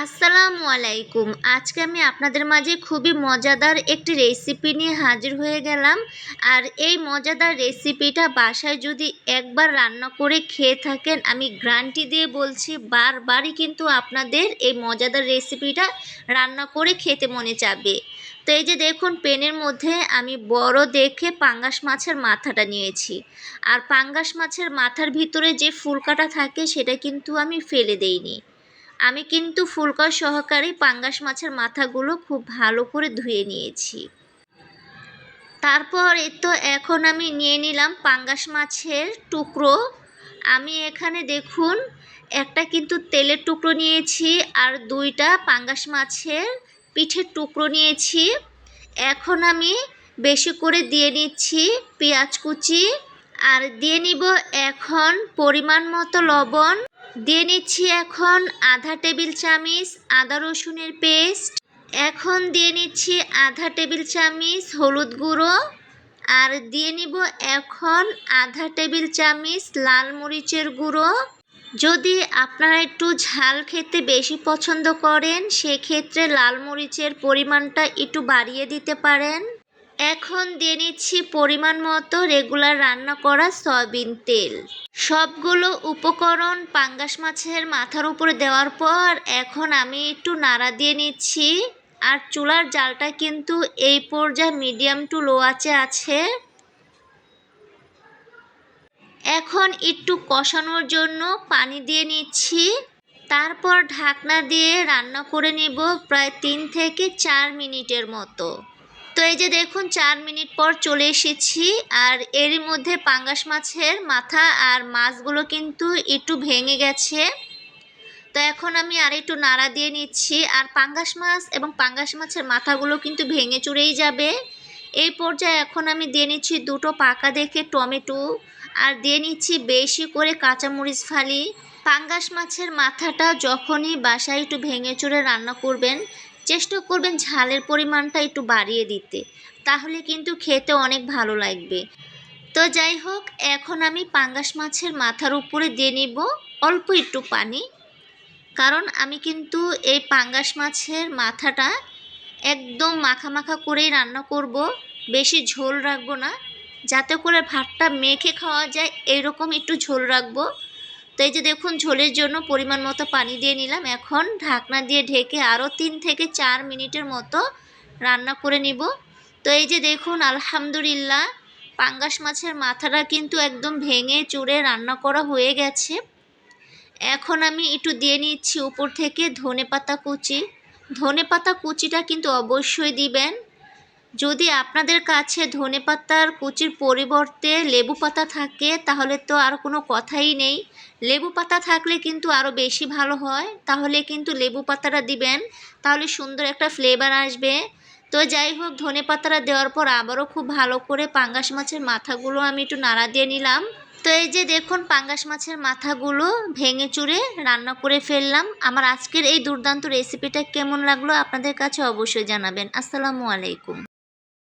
আসসালামু আলাইকুম। আজকে আমি আপনাদের মাঝে খুবই মজাদার একটি রেসিপি নিয়ে হাজির হয়ে গেলাম। আর এই মজাদার রেসিপিটা বাসায় যদি একবার রান্না করে খেয়ে থাকেন, আমি গ্রান্টি দিয়ে বলছি, বারবারই কিন্তু আপনাদের এই মজাদার রেসিপিটা রান্না করে খেতে মনে চাবে। তো এই যে দেখুন, পেনের মধ্যে আমি বড় দেখে পাঙ্গাস মাছের মাথাটা নিয়েছি। আর পাঙ্গাস মাছের মাথার ভিতরে যে ফুলকাটা থাকে, সেটা কিন্তু আমি ফেলে দেইনি। আমি কিন্তু ফুলকা সহকারে পাঙ্গাস মাছের মাথাগুলো খুব ভালো করে ধুয়ে নিয়েছি। তারপর এই তো এখন আমি নিয়ে নিলাম পাঙ্গাস মাছের টুকরো। আমি এখানে দেখুন, একটা কিন্তু তেলের টুকরো নিয়েছি আর দুইটা পাঙ্গাস মাছের পিঠের টুকরো নিয়েছি। এখন আমি বেশি করে দিয়ে নিচ্ছি পেঁয়াজ কুচি আর দিয়ে নিব এখন পরিমাণ মতো লবণ। দিয়ে নিচ্ছি এখন আধা টেবিল চামচ আদা রসুনের পেস্ট। এখন দিয়ে নিচ্ছি আধা টেবিল চামচ হলুদ গুঁড়ো। আর দিয়ে নিব এখন আধা টেবিল চামচ লাল মরিচের গুঁড়ো। যদি আপনারা একটু ঝাল খেতে বেশি পছন্দ করেন, সেক্ষেত্রে লাল মরিচের পরিমাণটা একটু বাড়িয়ে দিতে পারেন। এখন দিয়ে নিচ্ছি পরিমাণ মতো রেগুলার রান্না করা সয়াবিন তেল। সবগুলো উপকরণ পাঙ্গাস মাছের মাথার উপরে দেওয়ার পর এখন আমি একটু নাড়া দিয়ে নিচ্ছি। আর চুলার জালটা কিন্তু এই পর্যায়ে মিডিয়াম টু লো আঁচে আছে। এখন একটু কষানোর জন্য পানি দিয়ে নিচ্ছি। তারপর ঢাকনা দিয়ে রান্না করে নেব প্রায় তিন থেকে চার মিনিটের মতো। তো এই যে দেখুন, চার মিনিট পর চলে এসেছি আর এরই মধ্যে পাঙ্গাস মাছের মাথা আর মাছগুলো কিন্তু একটু ভেঙে গেছে। তো এখন আমি আর একটু নাড়া দিয়ে নিচ্ছি আর পাঙ্গাস মাছ এবং পাঙ্গাস মাছের মাথাগুলো কিন্তু ভেঙে চুরেই যাবে। এই পর্যায়ে এখন আমি দিয়ে নিচ্ছি দুটো পাকা দেখে টমেটো আর দিয়ে নিচ্ছি বেশি করে কাঁচামরিচ ফালি। পাঙ্গাস মাছের মাথাটা যখনই বাসায় একটু ভেঙে চুরে রান্না করবেন চেষ্টা করবেন ঝালের পরিমাণটা একটু বাড়িয়ে দিতে। তাহলে কিন্তু খেতে অনেক ভালো লাগবে। তো যাই হোক, এখন আমি পাঙ্গাস মাছের মাথার উপরে দিয়ে নিব অল্প একটু পানি। কারণ আমি কিন্তু এই পাঙ্গাস মাছের মাথাটা একদম মাখা মাখা করেই রান্না করব। বেশি ঝোল রাখব না। যাতে করে ভাতটা মেখে খাওয়া যায়, এরকম একটু ঝোল রাখব। তো এই যে দেখুন ঝোলের জন্য পরিমাণ মতো পানি দিয়ে নিলাম। এখন ঢাকনা দিয়ে ঢেকে আরও তিন থেকে চার মিনিটের মতো রান্না করে নিব। তো এই যে দেখুন, আলহামদুলিল্লাহ, পাঙ্গাস মাছের মাথাটা কিন্তু একদম ভেঙে চুড়ে রান্না করা হয়ে গেছে। এখন আমি একটু দিয়ে নিচ্ছি উপর থেকে ধনে পাতা কুচি। ধনে পাতা কুচিটা কিন্তু অবশ্যই দিবেন। যদি আপনাদের কাছে ধনে পাতার কুচির পরিবর্তে লেবু পাতা থাকে, তাহলে তো আর কোনো কথাই নেই। লেবু পাতা থাকলে কিন্তু আরও বেশি ভালো হয়। তাহলে কিন্তু লেবু পাতাটা দিবেন, তাহলে সুন্দর একটা ফ্লেভার আসবে। তো যাই হোক, ধনে পাতাটা দেওয়ার পর আবারও খুব ভালো করে পাঙ্গাস মাছের মাথাগুলো আমি একটু নাড়া দিয়ে নিলাম। তো এই যে দেখুন পাঙ্গাস মাছের মাথাগুলো ভেঙে চুরে রান্না করে ফেললাম। আমার আজকের এই দুর্দান্ত রেসিপিটা কেমন লাগল আপনাদের কাছে অবশ্যই জানাবেন। আসসালামু আলাইকুম।